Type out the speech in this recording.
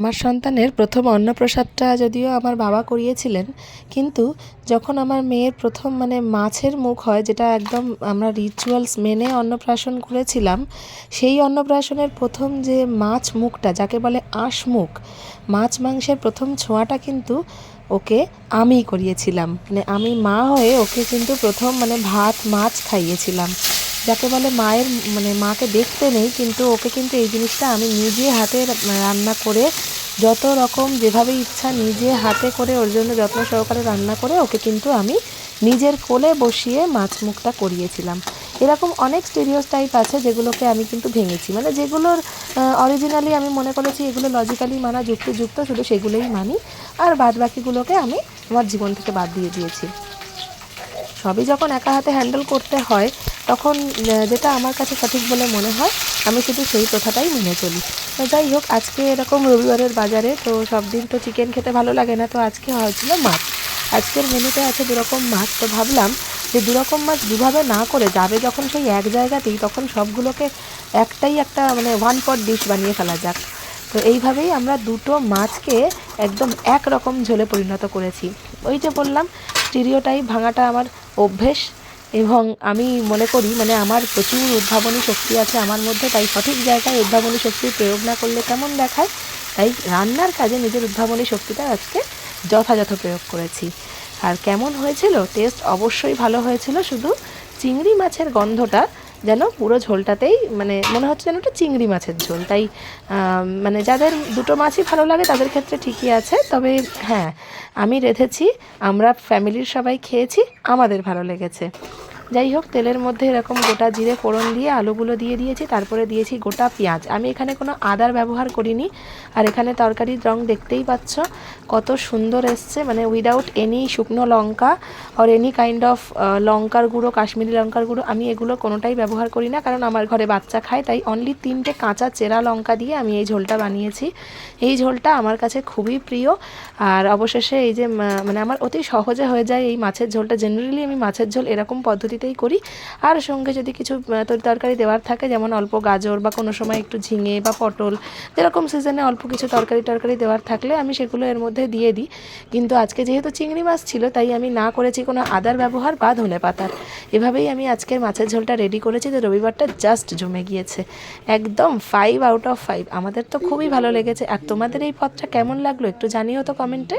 আমার সন্তানের প্রথম অন্নপ্রসাদটা যদিও আমার বাবা করিয়েছিলেন, কিন্তু যখন আমার মেয়ের প্রথম মানে মাছের মুখ হয়, যেটা একদম আমরা রিচুয়ালস মেনে অন্নপ্রাশন করেছিলাম, সেই অন্নপ্রাশনের প্রথম যে মাছ মুখটা, যাকে বলে আঁশ মুখ, মাছ মাংসের প্রথম ছোঁয়াটা কিন্তু ওকে আমিই করিয়েছিলাম। মানে আমি মা হয়ে ওকে কিন্তু প্রথম মানে ভাত, মাছ খাইয়েছিলাম। যাকে বলে মায়ের মানে মাকে দেখতে নেই, কিন্তু ওকে কিন্তু এই জিনিসটা আমি নিজে হাতে রান্না করে, যত রকম যেভাবে ইচ্ছা নিজে হাতে করে, ওর জন্য যত্ন সহকারে রান্না করে, ওকে কিন্তু আমি নিজের কোলে বসিয়ে মাছ মুখটা করিয়েছিলাম। এরকম অনেক স্টেরিওস টাইপ আছে যেগুলোকে আমি কিন্তু ভেঙেছি। মানে যেগুলোর অরিজিনালি আমি মনে করেছি এগুলো লজিক্যালি মানা, যুক্তিযুক্ত, শুধু সেগুলোই মানি, আর বাদ বাকিগুলোকে আমি আমার জীবন থেকে বাদ দিয়ে দিয়েছি। সবই যখন একা হাতে হ্যান্ডেল করতে হয় তখন যেটা আমার কাছে সঠিক বলে মনে হয়, আমি শুধু সেই প্রথাটাই মেনে চলি। তো যাই হোক, আজকে এরকম রবিবারের বাজারে, তো সব দিন তো চিকেন খেতে ভালো লাগে না, তো আজকে হয়েছিল মাছ। আজকের মেনুতে আছে দুরকম মাছ, তো ভাবলাম যে দুরকম মাছ দুভাবে না করে যাবে যখন সেই এক জায়গাতেই, তখন সবগুলোকে একটাই একটা মানে ওয়ান পট ডিশ বানিয়ে ফেলা যাক। তো এইভাবেই আমরা দুটো মাছকে একদম এক রকম ঝোলে পরিণত করেছি। ওই যে বললাম স্টিরিওটাইপ ভাঙাটা আমার অভ্যেস এবং আমি মনে করি মানে আমার প্রচুর উদ্ভাবনী শক্তি আছে আমার মধ্যে, তাই সঠিক জায়গায় উদ্ভাবনী শক্তি প্রয়োগ না করলে কেমন দেখায়? তাই রান্নার কাজে নিজের উদ্ভাবনী শক্তিটা আজকে যথাযথ প্রয়োগ করেছি। আর কেমন হয়েছিল? টেস্ট অবশ্যই ভালো হয়েছিল, শুধু চিংড়ি মাছের গন্ধটা যেন পুরো ঝোলটাতেই মানে মনে হচ্ছে যেন একটা চিংড়ি মাছের ঝোল। তাই মানে যাদের দুটো মাছই ভালো লাগে তাদের ক্ষেত্রে ঠিকই আছে। তবে হ্যাঁ আমি রেঁধেছি, আমরা ফ্যামিলির সবাই খেয়েছি, আমাদের ভালো লেগেছে। যাই হোক তেলের মধ্যে এরকম গোটা জিরে ফোড়ন দিয়ে আলুগুলো দিয়ে দিয়েছি, তারপরে দিয়েছি গোটা পেঁয়াজ। আমি এখানে কোনো আদার ব্যবহার করিনি, আর এখানে তরকারির রং দেখতেই পাচ্ছ কত সুন্দর এসছে মানে উইদাউট এনি শুকনো লঙ্কা আর এনি কাইন্ড অফ লঙ্কার গুঁড়ো, কাশ্মীরি লঙ্কার গুঁড়ো, আমি এগুলো কোনোটাই ব্যবহার করি না, কারণ আমার ঘরে বাচ্চা খায়, তাই অনলি তিনটে কাঁচা চেরা লঙ্কা দিয়ে আমি এই ঝোলটা বানিয়েছি। এই ঝোলটা আমার কাছে খুবই প্রিয়, আর অবশেষে এই যে মানে আমার অতি সহজে হয়ে যায় এই মাছের ঝোলটা। জেনারেলি আমি মাছের ঝোল এরকম পদ্ধতিতেই করি। আর সঙ্গে যদি কিছু তরকারি দেওয়ার থাকে, যেমন অল্প গাজর বা কোনো সময় একটু ঝিঙে বা পটল, যেরকম সিজনে অল্প কিছু তরকারি টরকারি দেওয়ার থাকলে আমি সেগুলো এর মধ্যে দিয়ে দিই। কিন্তু আজকে যেহেতু চিংড়ি মাছ ছিল, তাই আমি না করেছি কোনো আদার ব্যবহার বা ধনে পাতার। এভাবেই আমি আজকের মাছের ঝোলটা রেডি করেছি যে রবিবারটা জাস্ট জমে গিয়েছে। একদম ফাইভ আউট অফ ফাইভ আমাদের তো খুবই ভালো লেগেছে। আর তোমাদের এই পথটা কেমন লাগল একটু জানিও তো কমেন্টে